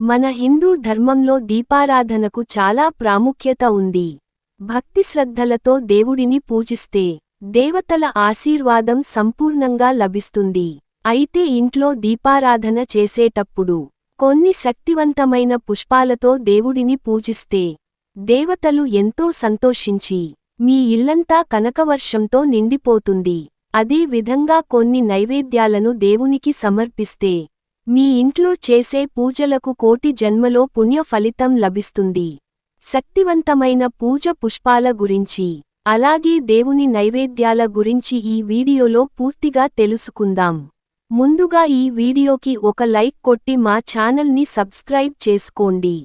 మన హిందూ ధర్మంలో దీపారాధనకు చాలా ప్రాముఖ్యత ఉంది. భక్తి శ్రద్ధలతో దేవుడిని పూజిస్తే దేవతల ఆశీర్వాదం సంపూర్ణంగా లభిస్తుంది. అయితే ఇంట్లో దీపారాధన చేసేటప్పుడు కొన్ని శక్తివంతమైన పుష్పాలతో దేవుడిని పూజిస్తే దేవతలు ఎంతో సంతోషించి మీ ఇల్లంతా కనకవర్షంతో నిండిపోతుంది. అదే విధంగా కొన్ని నైవేద్యాలను దేవునికి సమర్పిస్తే మీ ఇంట్లో చేసే పూజలకు కోటి జన్మలో పుణ్య ఫలితం లభిస్తుంది. శక్తివంతమైన పూజ పుష్పాల గురించి అలాగే దేవుని నైవేద్యాల గురించి ఈ వీడియోలో పూర్తిగా తెలుసుకుందాం. ముందుగా ఈ వీడియోకి ఒక లైక్ కొట్టి మా ఛానల్ని సబ్స్క్రైబ్ చేసుకోండి.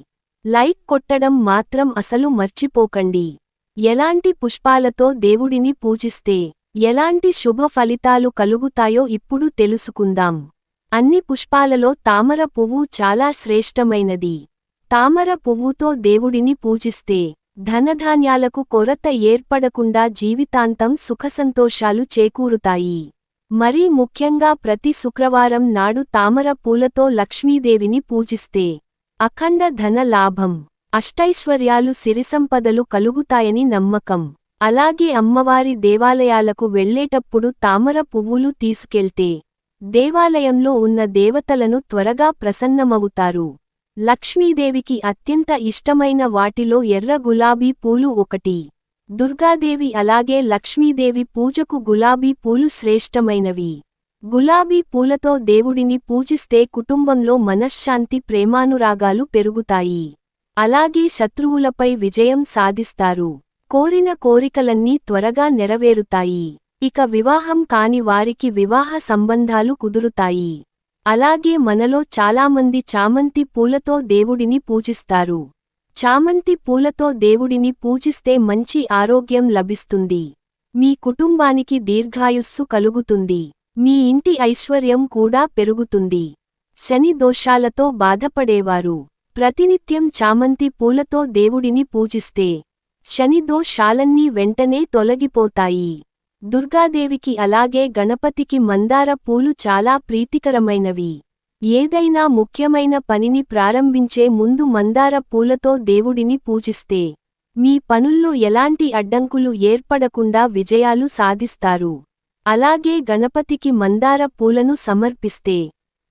లైక్ కొట్టడం మాత్రం అసలు మర్చిపోకండి. ఎలాంటి పుష్పాలతో దేవుడిని పూజిస్తే ఎలాంటి శుభ ఫలితాలు కలుగుతాయో ఇప్పుడు తెలుసుకుందాం. అన్ని పుష్పాలలో తామర పువ్వు చాలా శ్రేష్టమైనది. తామర పువ్వుతో దేవుడిని పూజిస్తే ధనధాన్యాలకు కొరత ఏర్పడకుండా జీవితాంతం సుఖసంతోషాలు చేకూరుతాయి. మరీ ముఖ్యంగా ప్రతి శుక్రవారం నాడు తామర పూలతో లక్ష్మీదేవిని పూజిస్తే అఖండ ధన లాభం అష్టైశ్వర్యాలు సిరిసంపదలు కలుగుతాయని నమ్మకం. అలాగే అమ్మవారి దేవాలయాలకు వెళ్ళేటప్పుడు తామర పువ్వులు తీసుకెళ్తే దేవాలయంలో ఉన్న దేవతలను త్వరగా ప్రసన్నమవుతారు. లక్ష్మీదేవికి అత్యంత ఇష్టమైన వాటిలో ఎర్ర గులాబీ పూలు ఒకటి. దుర్గాదేవి అలాగే లక్ష్మీదేవి పూజకు గులాబీ పూలు శ్రేష్టమైనవి. గులాబీ పూలతో దేవుడిని పూజిస్తే కుటుంబంలో మనశ్శాంతి ప్రేమానురాగాలు పెరుగుతాయి. అలాగే శత్రువులపై విజయం సాధిస్తారు. కోరిన కోరికలన్నీ త్వరగా నెరవేరుతాయి. ఇక వివాహం కాని వారికి వివాహ సంబంధాలు కుదురుతాయి. అలాగే మనలో చాలామంది చామంతి పూలతో దేవుడిని పూజిస్తారు. చామంతి పూలతో దేవుడిని పూజిస్తే మంచి ఆరోగ్యం లభిస్తుంది. మీ కుటుంబానికి దీర్ఘాయుస్సు కలుగుతుంది. మీ ఇంటి ఐశ్వర్యం కూడా పెరుగుతుంది. శని దోషాలతో బాధపడేవారు. ప్రతినిత్యం చామంతి పూలతో దేవుడిని పూజిస్తే శని దోషాలన్నీ వెంటనే తొలగిపోతాయి. దుర్గాదేవికి అలాగే గణపతికి మందార పూలు చాలా ప్రీతికరమైనవి. ఏదైనా ముఖ్యమైన పనిని ప్రారంభించే ముందు మందార పూలతో దేవుడిని పూజిస్తే మీ పనుల్లో ఎలాంటి అడ్డంకులు ఏర్పడకుండా విజయాలు సాధిస్తారు. అలాగే గణపతికి మందార పూలను సమర్పిస్తే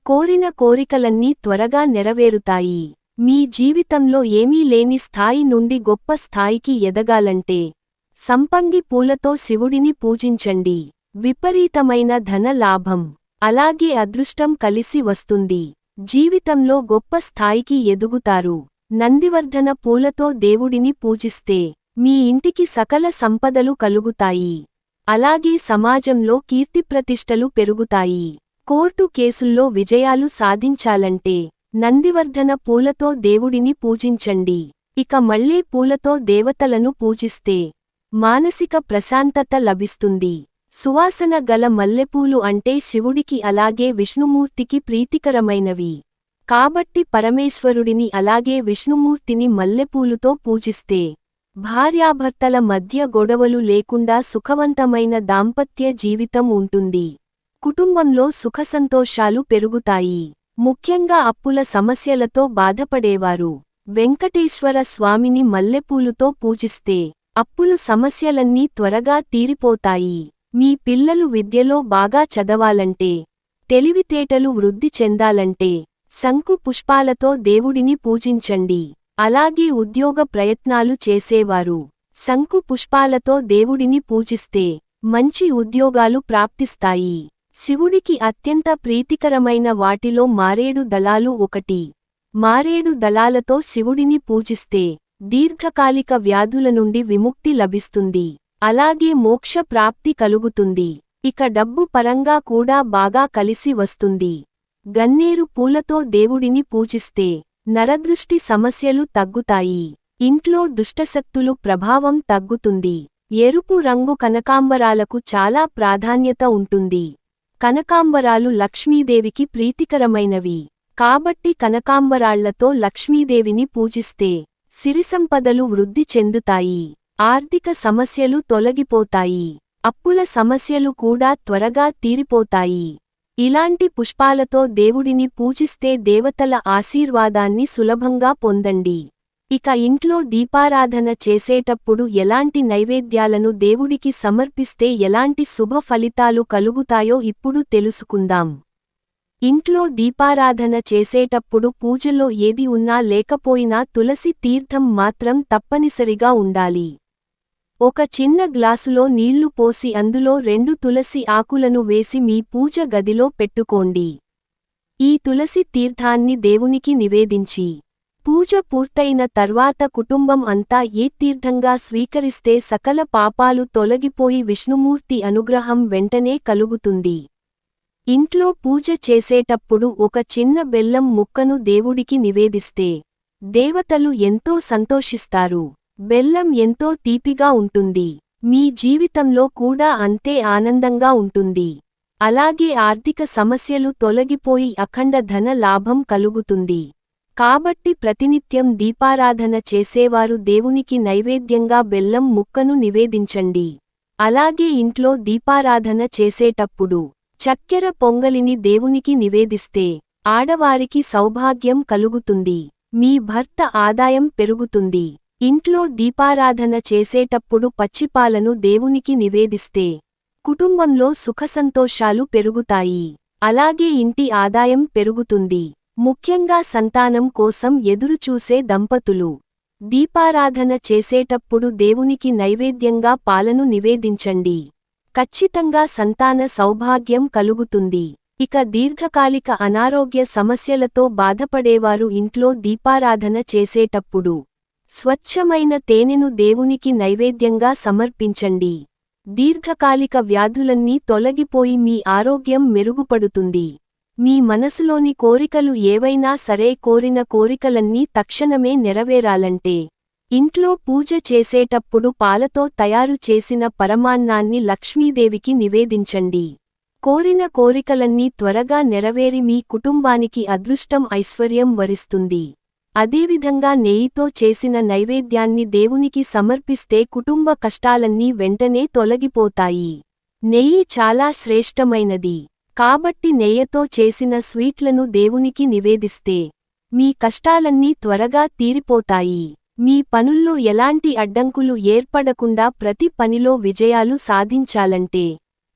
కోరిన కోరికలన్నీ త్వరగా నెరవేరుతాయి. మీ జీవితంలో ఏమీ లేని స్థాయి నుండి గొప్ప స్థాయికి ఎదగాలంటే సంపంగి పూలతో శివుడిని పూజించండి. విపరీతమైన ధన లాభం. అలాగే అదృష్టం కలిసి వస్తుంది. జీవితంలో గొప్ప స్థాయికి ఎదుగుతారు. నందివర్ధన పూలతో దేవుడిని పూజిస్తే మీ ఇంటికి సకల సంపదలు కలుగుతాయి. అలాగే సమాజంలో కీర్తిప్రతిష్టలు పెరుగుతాయి. కోర్టు కేసుల్లో విజయాలు సాధించాలంటే నందివర్ధన పూలతో దేవుడిని పూజించండి. ఇక మళ్ళీ పూలతో దేవతలను పూజిస్తే మానసిక ప్రశాంతత లభిస్తుంది. సువాసన గల మల్లెపూలు అంటే శివుడికి అలాగే విష్ణుమూర్తికి ప్రీతికరమైనవి. కాబట్టి పరమేశ్వరుడిని అలాగే విష్ణుమూర్తిని మల్లెపూలుతో పూజిస్తే భార్యాభర్తల మధ్య గొడవలు లేకుండా సుఖవంతమైన దాంపత్య జీవితం ఉంటుంది. కుటుంబంలో సుఖసంతోషాలు పెరుగుతాయి. ముఖ్యంగా అప్పుల సమస్యలతో బాధపడేవారు. వెంకటేశ్వర స్వామిని మల్లెపూలుతో పూజిస్తే అప్పులు సమస్యలన్నీ త్వరగా తీరిపోతాయి. మీ పిల్లలు విద్యలో బాగా చదవాలంటే తెలివితేటలు వృద్ధి చెందాలంటే శంకు పుష్పాలతో దేవుడిని పూజించండి. అలాగే ఉద్యోగ ప్రయత్నాలు చేసేవారు. శంకు పుష్పాలతో దేవుడిని పూజిస్తే మంచి ఉద్యోగాలు ప్రాప్తిస్తాయి. శివుడికి అత్యంత ప్రీతికరమైన వాటిలో మారేడు దళాలు ఒకటి. మారేడు దళాలతో శివుడిని పూజిస్తే దీర్ఘకాలిక వ్యాధుల నుండి విముక్తి లభిస్తుంది. అలాగే మోక్ష ప్రాప్తి కలుగుతుంది. ఇక డబ్బు పరంగా కూడా బాగా కలిసి వస్తుంది. గన్నేరు పూలతో దేవుడిని పూజిస్తే నరదృష్టి సమస్యలు తగ్గుతాయి. ఇంట్లో దుష్టశక్తులు ప్రభావం తగ్గుతుంది. ఎరుపు రంగు కనకాంబరాలకు చాలా ప్రాధాన్యత ఉంటుంది. కనకాంబరాలు లక్ష్మీదేవికి ప్రీతికరమైనవి. కాబట్టి కనకాంబరాళ్ళతో లక్ష్మీదేవిని పూజిస్తే సిరిసంపదలు వృద్ధి చెందుతాయి. ఆర్థిక సమస్యలు తొలగిపోతాయి. అప్పుల సమస్యలు కూడా త్వరగా తీరిపోతాయి. ఇలాంటి పుష్పాలతో దేవుడిని పూజిస్తే దేవతల ఆశీర్వాదాన్ని సులభంగా పొందండి. ఇక ఇంట్లో దీపారాధన చేసేటప్పుడు ఎలాంటి నైవేద్యాలను దేవుడికి సమర్పిస్తే ఎలాంటి శుభ ఫలితాలు కలుగుతాయో ఇప్పుడు తెలుసుకుందాం. ఇంట్లో దీపారాధన చేసేటప్పుడు పూజలో ఏది ఉన్నా లేకపోయినా తులసి తీర్థం మాత్రం తప్పనిసరిగా ఉండాలి. ఒక చిన్న గ్లాసులో నీళ్ళు పోసి అందులో రెండు తులసి ఆకులను వేసి మీ పూజ గదిలో పెట్టుకోండి. ఈ తులసి తీర్థాన్ని దేవునికి నివేదించి పూజ పూర్తయిన తర్వాత కుటుంబం అంతా ఏ తీర్థంగా స్వీకరిస్తే సకల పాపాలు తొలగిపోయి విష్ణుమూర్తి అనుగ్రహం వెంటనే కలుగుతుంది. ఇంట్లో పూజ చేసేటప్పుడు ఒక చిన్న బెల్లం ముక్కను దేవుడికి నివేదిస్తే దేవతలు ఎంతో సంతోషిస్తారు. బెల్లం ఎంతో తీపిగా ఉంటుంది. మీ జీవితంలో కూడా అంతే ఆనందంగా ఉంటుంది. అలాగే ఆర్థిక సమస్యలు తొలగిపోయి అఖండ ధన లాభం కలుగుతుంది. కాబట్టి ప్రతినిత్యం దీపారాధన చేసేవారు దేవునికి నైవేద్యంగా బెల్లం ముక్కను నివేదించండి. అలాగే ఇంట్లో దీపారాధన చేసేటప్పుడు చక్కెర పొంగలిని దేవునికి నివేదిస్తే ఆడవారికి సౌభాగ్యం కలుగుతుంది. మీ భర్త ఆదాయం పెరుగుతుంది. ఇంట్లో దీపారాధన చేసేటప్పుడు పచ్చిపాలను దేవునికి నివేదిస్తే కుటుంబంలో సుఖసంతోషాలు పెరుగుతాయి. అలాగే ఇంటి ఆదాయం పెరుగుతుంది. ముఖ్యంగా సంతానం కోసం ఎదురుచూసే దంపతులు. దీపారాధన చేసేటప్పుడు దేవునికి నైవేద్యంగా పాలను నివేదించండి. ఖచ్చితంగా సంతాన సౌభాగ్యం కలుగుతుంది. ఇక దీర్ఘకాలిక అనారోగ్య సమస్యలతో బాధపడేవారు ఇంట్లో దీపారాధన చేసేటప్పుడు స్వచ్ఛమైన తేనెను దేవునికి నైవేద్యంగా సమర్పించండి. దీర్ఘకాలిక వ్యాధులన్నీ తొలగిపోయి మీ ఆరోగ్యం మెరుగుపడుతుంది. మీ మనసులోని కోరికలు ఏవైనా సరే కోరిన కోరికలన్నీ తక్షణమే నెరవేరాలంటే ఇంట్లో పూజ చేసేటప్పుడు పాలతో తయారు చేసిన పరమాన్నాన్ని లక్ష్మీదేవికి నివేదించండి. కోరిన కోరికలన్నీ త్వరగా నెరవేరి మీ కుటుంబానికి అదృష్టం ఐశ్వర్యం వరిస్తుంది. అదేవిధంగా నెయ్యితో చేసిన నైవేద్యాన్ని దేవునికి సమర్పిస్తే కుటుంబ కష్టాలన్నీ వెంటనే తొలగిపోతాయి. నెయ్యి చాలా శ్రేష్టమైనది. కాబట్టి నెయ్యతో చేసిన స్వీట్లను దేవునికి నివేదిస్తే మీ కష్టాలన్నీ త్వరగా తీరిపోతాయి. మీ పనుల్లో ఎలాంటి అడ్డంకులు ఏర్పడకుండా ప్రతి పనిలో విజయాలు సాధించాలంటే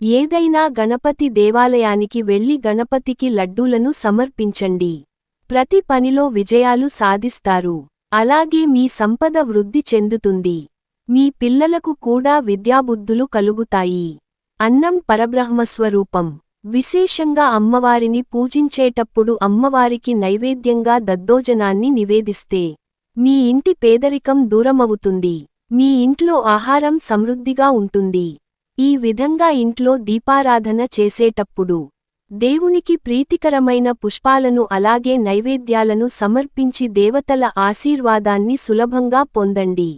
ఏదైనా గణపతి దేవాలయానికి వెళ్ళి గణపతికి లడ్డూలను సమర్పించండి. ప్రతి పనిలో విజయాలు సాధిస్తారు. అలాగే మీ సంపద వృద్ధి చెందుతుంది. మీ పిల్లలకు కూడా విద్యాబుద్ధులు కలుగుతాయి. అన్నం పరబ్రహ్మస్వరూపం. విశేషంగా అమ్మవారిని పూజించేటప్పుడు అమ్మవారికి నైవేద్యంగా దద్దోజనాన్ని నివేదిస్తే మీ ఇంటి పేదరికం దూరమవుతుంది. మీ ఇంట్లో ఆహారం సమృద్ధిగా ఉంటుంది. ఈ విధంగా ఇంట్లో దీపారాధన చేసేటప్పుడు దేవునికి ప్రీతికరమైన పుష్పాలను అలాగే నైవేద్యాలను సమర్పించి దేవతల ఆశీర్వాదాన్ని సులభంగా పొందండి.